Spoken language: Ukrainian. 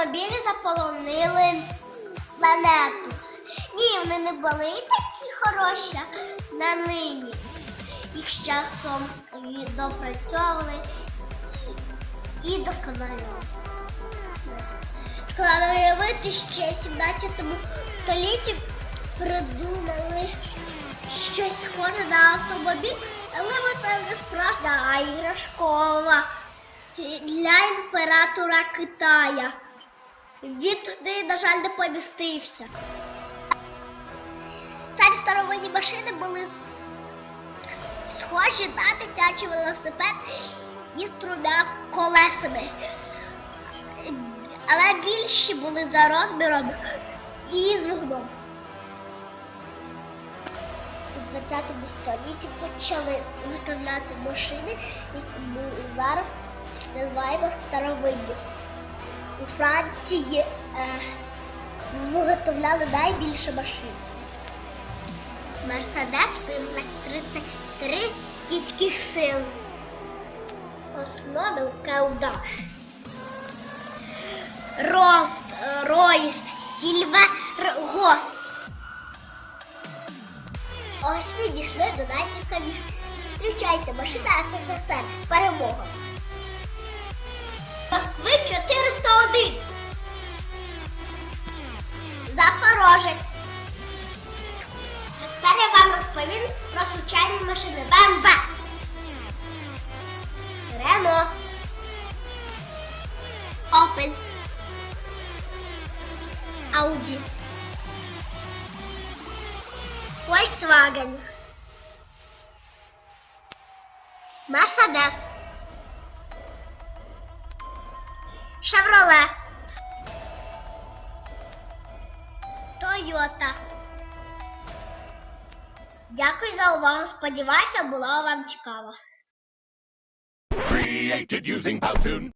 Мобілі заполонили планету. Ні, вони не були такі хороші на нині. Їх з часом допрацьовували і досконалювали. Складно уявити, ще в 17 столітті придумали щось схоже на автомобіль, але це не справжня, а іграшкова для імператора Китая. Він туди, на жаль, не помістився. Самі старовинні машини були схожі на дитячий велосипед із трьома колесами. Але більші були за розміром і з вигном. У 20 столітті почали виготовляти машини, які ми зараз називаємо старовинні. У Франції е, виготовляли найбільше машин. Мерседес комплекс 33 кінських сил. Основив Каудаш. Рост, Ройс, Сільвер, Гос. Ось ви дійшли до найцікавішого. Зустрічайте машина СССР. Перемога. Москви 401. Запорожець. Тепер я вам розповім про звичайні машини БМВ. Рено. Опель. Ауді. Volkswagen. Мерседес. Шевроле. Тойота. Дякую за увагу. Сподіваюся, було вам цікаво. Created using Powtoon.